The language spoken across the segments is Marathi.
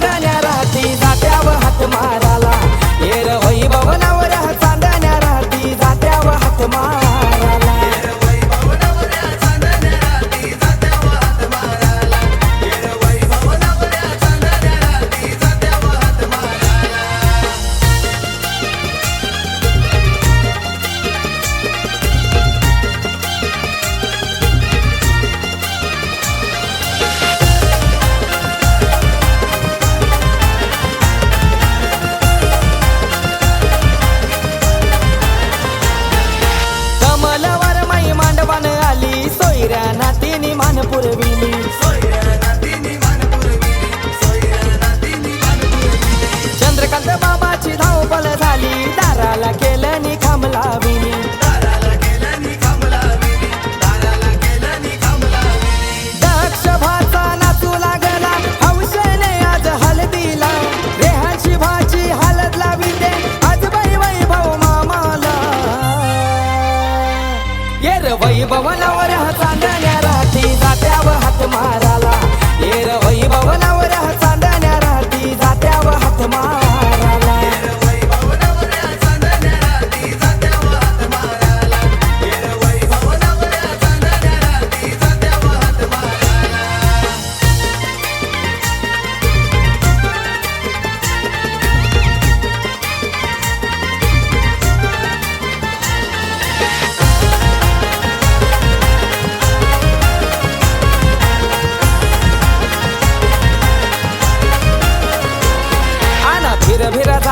Banana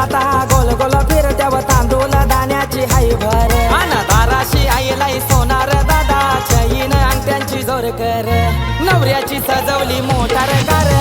आता गोल गोल व तांदूळ दाण्याची हाय भर. अन दाराशी आईलाय सोनार दादा चईन आणि त्यांची जोर कर. नवऱ्याची सजवली मोटार कार.